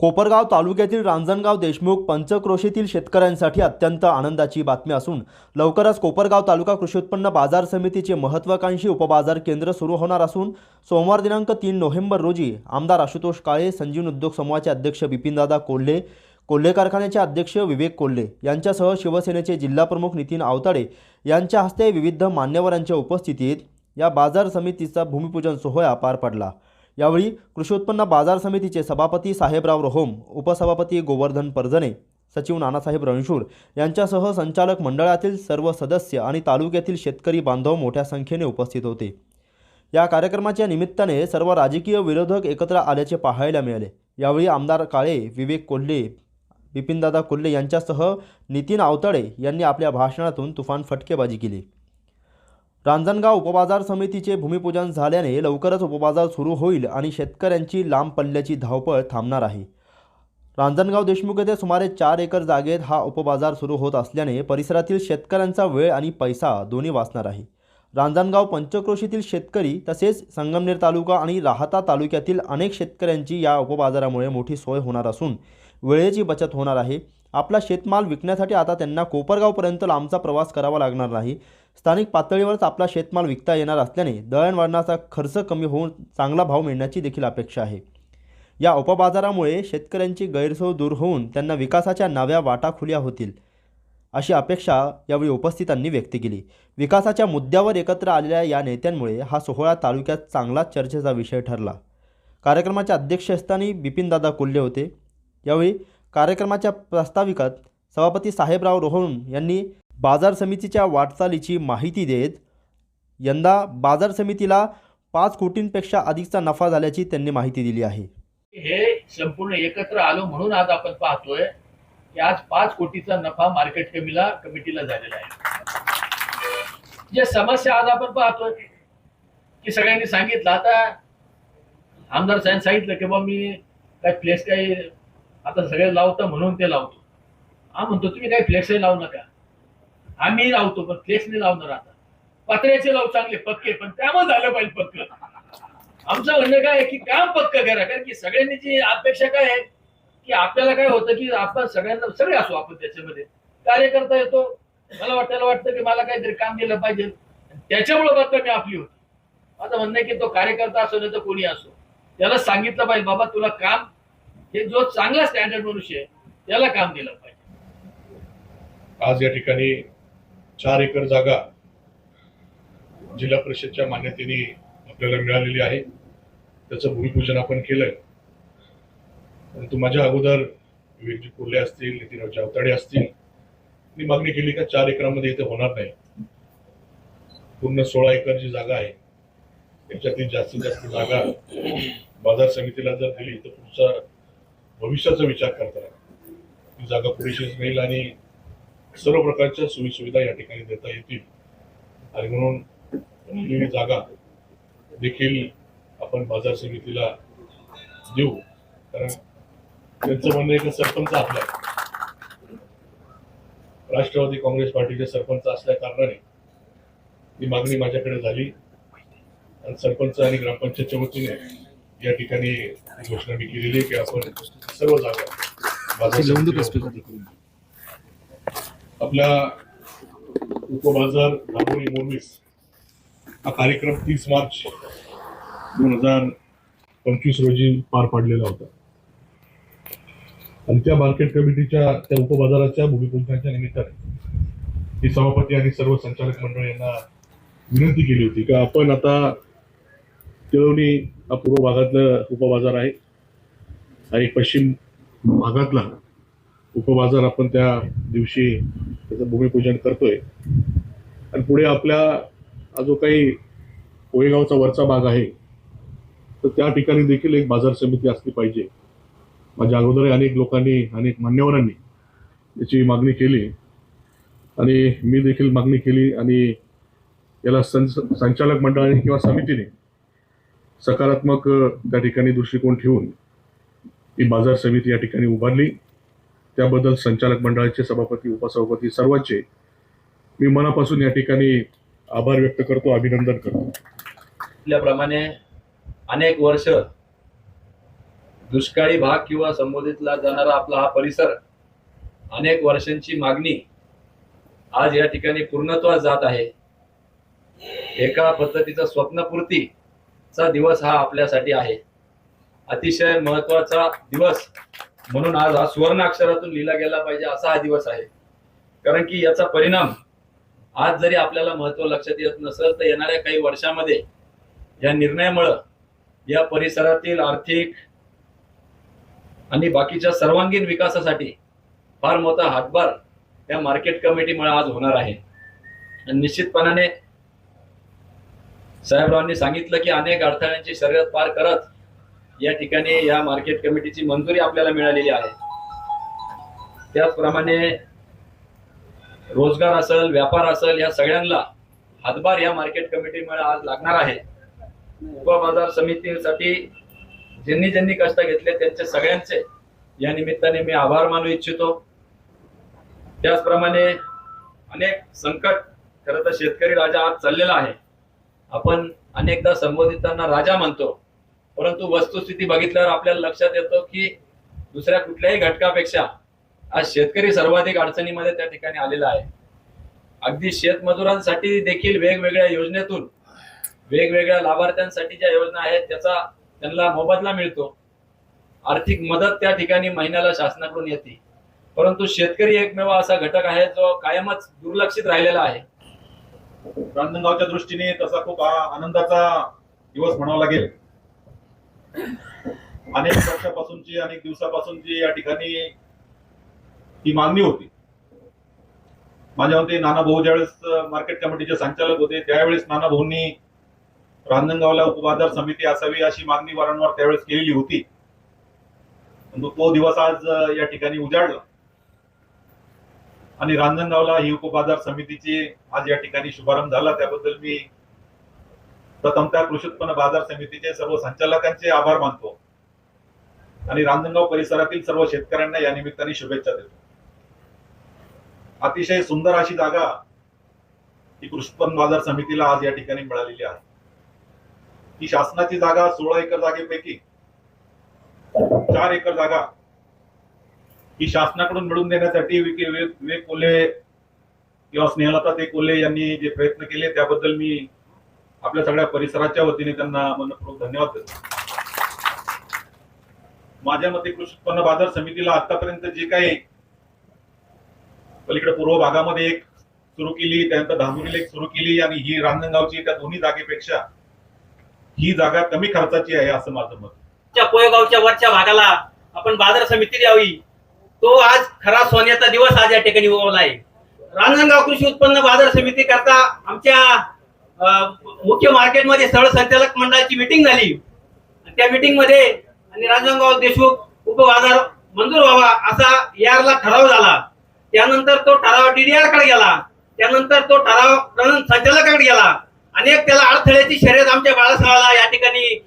कोपरगाव तालुक्यातील रांजणगाव देशमुख पंचक्रोशीतील शेतकऱ्यांसाठी अत्यंत आनंदाची बातमी असून लवकरच कोपरगाव तालुका कृषी उत्पन्न बाजार समितीचे महत्त्वाकांक्षी उपबाजार केंद्र सुरू होणार असून सोमवार दिनांक तीन नोव्हेंबर रोजी आमदार आशुतोष काळे संजीवन उद्योग समूहाचे अध्यक्ष बिपिनदादा कोल्हे कोल्हे कारखान्याचे अध्यक्ष विवेक कोल्हे यांच्यासह शिवसेनेचे जिल्हाप्रमुख नितीन आवताडे यांच्या हस्ते विविध मान्यवरांच्या उपस्थितीत या बाजार समितीचा भूमिपूजन सोहळा पार पडला. यावेळी कृषी उत्पन्न बाजार समितीचे सभापती साहेबराव रोहोम उपसभापती गोवर्धन परजणे सचिव नानासाहेब रणशूर यांच्यासह संचालक मंडळातील सर्व सदस्य आणि तालुक्यातील शेतकरी बांधव मोठ्या संख्येने उपस्थित होते. या कार्यक्रमाच्या निमित्ताने सर्व राजकीय विरोधक एकत्र आल्याचे पाहायला मिळाले. यावेळी आमदार काळे विवेक कोल्हे बिपिनदादा कोल्हे यांच्यासह नितीन आवताडे यांनी आपल्या भाषणातून तुफान फटकेबाजी केली. रांजणगाव उपबाजार समितीचे भूमिपूजन झाल्याने लवकरच उपबाजार सुरू होईल आणि शेतकऱ्यांची लांब पल्ल्याची धावपळ थांबणार आहे. रांजणगाव देशमुख येथे सुमारे चार एकर जागेत हा उपबाजार सुरू होत असल्याने परिसरातील शेतकऱ्यांचा वेळ आणि पैसा दोन्ही वाचणार आहे. रांजणगाव पंचक्रोशीतील शेतकरी तसेच संगमनेर तालुका आणि राहता तालुक्यातील अनेक शेतकऱ्यांची या उपबाजारामुळे मोठी सोय होणार असून वेळेची बचत होणार आहे. आपला शेतमाल विकण्यासाठी आता त्यांना कोपरगावपर्यंत लांबचा प्रवास करावा लागणार नाही. स्थानिक पातळीवरच आपला शेतमाल विकता येणार असल्याने दळणवळणाचा खर्च कमी होऊन चांगला भाव मिळण्याची देखील अपेक्षा आहे. या उपबाजारामुळे शेतकऱ्यांची गैरसोय दूर होऊन त्यांना विकासाच्या नव्या वाटा खुल्या होतील अशी अपेक्षा यावेळी उपस्थितांनी व्यक्त केली. विकासाच्या मुद्द्यावर एकत्र आलेल्या या नेत्यांमुळे हा सोहळा तालुक्यात चांगलाच चर्चेचा विषय ठरला. कार्यक्रमाच्या अध्यक्षस्थानी बिपिनदादा कोल्हे होते. यावेळी कार्यक्रमाच्या प्रास्ताविकात सभापती साहेबराव रोहन यांनी बाजार समितीच्या वाटचालीची माहिती देत यंदा बाजार समितीला पाच कोटींपेक्षा अधिकचा नफा झाल्याची त्यांनी माहिती दिली आहे. हे संपूर्ण एकत्र आलो म्हणून आज आपण पाहतोय की आज पाच कोटीचा नफा मार्केट कमीला कमिटीला झालेला आहे. जे समस्या आज आपण पाहतोय की सगळ्यांनी सांगितलं. आता आमदार साहेब सांगितलं की बाबा मी काय प्लेस काही आता सगळे लावतं म्हणून ते लावतो. हा म्हणतो तुम्ही काही फ्लेक्सही लावू नका. आम्ही लावतो पण फ्लेक्स नाही लावणार आता. पत्र्याचे लावू चांगले पक्के पण त्यामुळे झालं पाहिजे पक्क. आमचं म्हणणं काय आहे की काम पक्क करा कारण की सगळ्यांनी जी अपेक्षा काय आहे की आपल्याला काय होतं की आपण सगळ्यांना सगळे असू आपण त्याच्यामध्ये. कार्यकर्ता येतो मला वाटायला वाटतं की मला काहीतरी काम दिलं पाहिजे. त्याच्यामुळे बातमी आपली होती. माझं म्हणणं आहे की तो कार्यकर्ता असो नाही तर कोणी असो. त्याला सांगितलं पाहिजे बाबा तुला काम हे जो चांगला स्टँडर्ड मनुष्य आहे त्याला काम दिलं पाहिजे. आज या ठिकाणी चार एकर जागा जिल्हा परिषदच्या मान्यतेने आपल्याला मिळालेली आहे. त्याचं भूमिपूजन आपण केलंय. परंतु माझ्या अगोदर विवेकजी कोल्हे असतील नितीनराव जावताडे असतील मी मागणी केली का चार एकरामध्ये इथे होणार नाही. पूर्ण सोळा एकर जी जागा आहे त्याच्यातील जास्तीत जास्त जागा बाजार समितीला जर दिली तर पुढचा भविष्याचा विचार करताना. ती जागा पुरेशीच राहील आणि सर्व प्रकारच्या सोयी सुविधा या ठिकाणी देता येतील. आणि म्हणून राहिलेली जागा देखील आपण बाजार समितीला देऊ. कारण त्यांचं म्हणणं आहे की सरपंच आपला राष्ट्रवादी काँग्रेस पार्टीचे सरपंच असल्या कारणाने ही मागणी माझ्याकडे झाली. आणि सरपंच आणि ग्रामपंचायतच्या वतीने या ठिकाणी घोषणा मी केलेली आहे की आपण सर्व जागा बाजार आपल्या उपबाजार दाभोळी मोरवीस हा कार्यक्रम तीस मार्च दोन हजार पंचवीस रोजी पार पाडलेला होता. आणि त्या मार्केट कमिटीच्या त्या उपबाजाराच्या भूमिपूजनाच्या निमित्ताने मी सभापती आणि सर्व संचालक मंडळ यांना विनंती केली होती का आपण आता तिळवणी हा पूर्व भागातलं उपबाजार आहे. आणि पश्चिम भागातला उपबाजार आपण त्या दिवशी त्याचं भूमिपूजन करतोय. आणि पुढे आपल्या हा जो काही कोळेगावचा वरचा भाग आहे तर त्या ठिकाणी देखील एक बाजार समिती असली पाहिजे. माझ्या अगोदर अनेक लोकांनी अनेक मान्यवरांनी याची मागणी केली. आणि मी देखील मागणी केली आणि याला सं संचालक मंडळाने किंवा समितीने सकारात्मक त्या ठिकाणी दृष्टिकोन ठेवून ही बाजार समिती या ठिकाणी उभारली. त्याबद्दल संचालक मंडळाचे सभापती उपसभापती सर्वांचे मी मनापासून या ठिकाणी आभार व्यक्त करतो अभिनंदन करतो. आपल्याप्रमाणे अनेक वर्ष दुष्काळी भाग किंवा संबोधितला जाणारा आपला हा परिसर अनेक वर्षांची मागणी आज या ठिकाणी पूर्णत्वास जात आहे. एका पद्धतीचा चा दिवस हा आपल्यासाठी आहे. अतिशय महत्त्वाचा दिवस म्हणून आज हा सुवर्ण अक्षरातून लिहिला गेला पाहिजे असा हा दिवस आहे. कारण की याचा परिणाम आज जरी आपल्याला महत्त्व लक्षात येत नसेल तर येणाऱ्या काही वर्षामध्ये या निर्णयामुळं या परिसरातील आर्थिक आणि बाकीच्या सर्वांगीण विकासासाठी फार मोठा हातभार या मार्केट कमिटीमुळे आज होणार आहे. आणि निश्चितपणाने साहेबरावांनी सांगितलं की अनेक अडथळ्यांची शर्यत पार करत या ठिकाणी या मार्केट कमिटीची मंजुरी आपल्याला मिळालेली आहे. त्याचप्रमाणे रोजगार असेल व्यापार असेल या सगळ्यांना हातभार या मार्केट कमिटीमुळे आज लागणार आहे. उपबाजार समितीसाठी ज्यांनी ज्यांनी कष्ट घेतले त्यांचे सगळ्यांचे या निमित्ताने मी आभार मानू इच्छितो. त्याचप्रमाणे अनेक संकट खरं तर शेतकरी राजा आज चाललेला आहे. आपण अनेकदा संबोधितांना राजा म्हणतो परंतु वस्तुस्थिती बघितल्यावर आपल्याला लक्षात येतो की दुसऱ्या कुठल्याही घटकापेक्षा आज शेतकरी सर्वाधिक अडचणीमध्ये त्या ठिकाणी आलेला आहे. अगदी शेतमजुरांसाठी देखील वेगवेगळ्या योजनेतून वेगवेगळ्या लाभार्थ्यांसाठी ज्या योजना आहेत त्याचा त्यांना मोबदला मिळतो. आर्थिक मदत त्या ठिकाणी महिन्याला शासनाकडून येते. परंतु शेतकरी एकमेव असा घटक आहे जो कायमच दुर्लक्षित राहिलेला आहे. रांजणगावच्या दृष्टीने तसा खूप आनंदाचा दिवस म्हणावा लागेल. अनेक वर्षापासूनची अनेक दिवसापासूनची या ठिकाणी ही मागणी होती. माझ्या मते नाना भाऊ ज्यावेळेस मार्केट कमिटीचे संचालक होते त्यावेळेस नाना भाऊंनी रांजणगावला उपबाजार समिती असावी अशी मागणी वारंवार त्यावेळेस केलेली होती. तो दिवस आज या ठिकाणी उजाडला. आणि रांजणगावला ही उपबाजार समितीची आज या ठिकाणी शुभारंभ झाला. त्याबद्दल मी प्रथमतः कृषी उत्पन्न बाजार समितीचे सर्व संचालकांचे आभार मानतो. आणि रांजणगाव परिसरातील सर्व शेतकऱ्यांना या निमित्ताने शुभेच्छा देतो. अतिशय सुंदर अशी जागा ही कृषी उत्पन्न बाजार समितीला आज या ठिकाणी मिळालेली आहे. ही शासनाची जागा सोळा एकर जागेपैकी चार एकर जागा ही शासनाकडून मिळवून देण्यासाठी विवेक विवेक कोल्हे किंवा स्नेहलता ते कोल्हे यांनी जे प्रयत्न केले त्याबद्दल मी आपल्या सगळ्या परिसराच्या वतीने त्यांना मनपूर्वक धन्यवाद देतो. माझ्या मते कृषी उत्पन्न बाजार समितीला आतापर्यंत जे काही पलीकडे पूर्व भागामध्ये एक सुरू केली त्यानंतर धामुरीला एक सुरू केली आणि ही रांजणगावची त्या दोन्ही जागेपेक्षा ही जागा कमी खर्चाची आहे असं माझं मत. च्या पोयगावच्या वरच्या भागाला आपण बाजार समिती द्यावी. तो आज खरा सोन्याचा दिवस आज या ठिकाणी उगवला आहे. रांजणगाव कृषी उत्पन्न बाजार समिती करता आमच्या मुख्य मार्केटमध्ये सरळ संचालक मंडळाची मिटिंग झाली. त्या मिटिंगमध्ये आणि रांजणगाव देशमुख उपबाजार मंजूर व्हावा असा यारला ठराव झाला. त्यानंतर तो ठराव डीडीआरकडे गेला. त्यानंतर तो ठराव प्रधान संचालकाकडे गेला. अनेक त्याला अडथळ्याची शर्यत आमच्या बाळासाहेबाला या ठिकाणी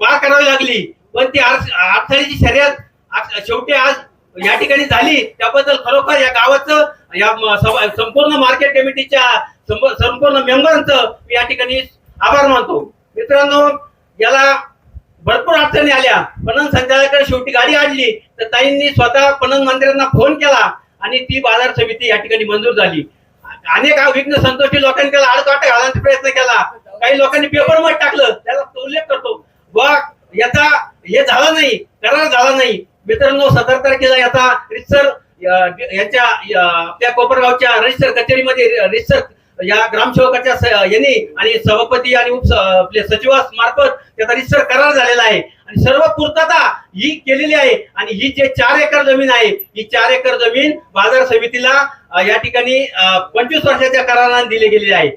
पार करावी लागली. पण ती अडथळ्याची शर्यत शेवटी आज या ठिकाणी झाली. त्याबद्दल खरोखर या गावाचं या संपूर्ण मार्केट कमिटीच्या संप- संपूर्ण मेंबरांचं मी या ठिकाणी आभार मानतो. मित्रांनो याला भरपूर अडचणी आल्या. पणन संचालकाकडे शेवटी गाडी आणली. तर ताईंनी स्वतः पणन मंत्र्यांना फोन केला आणि ती बाजार समिती या ठिकाणी मंजूर झाली. अनेक विघ्न संतोषी लोकांनी त्याला आडकाट घालण्याचा प्रयत्न केला. काही लोकांनी पेपरमध्ये टाकलं. त्याला तो उल्लेख करतो. बघ याचा हे झाला नाही करार झाला नाही. मित्रांनो सतरा तारखेला याचा रिसर यांच्या आपल्या कोपरगावच्या रजिस्टर कचेरीमध्ये रिसर या ग्रामसेवकाच्या यांनी आणि सभापती आणि उप आपल्या सचिवास मार्फत त्याचा रिसर करार झालेला आहे. आणि सर्व पूर्तता ही केलेली आहे. आणि ही जे चार एकर जमीन आहे ही चार एकर जमीन बाजार समितीला या ठिकाणी पंचवीस वर्षाच्या कराराने दिली गेलेली आहे.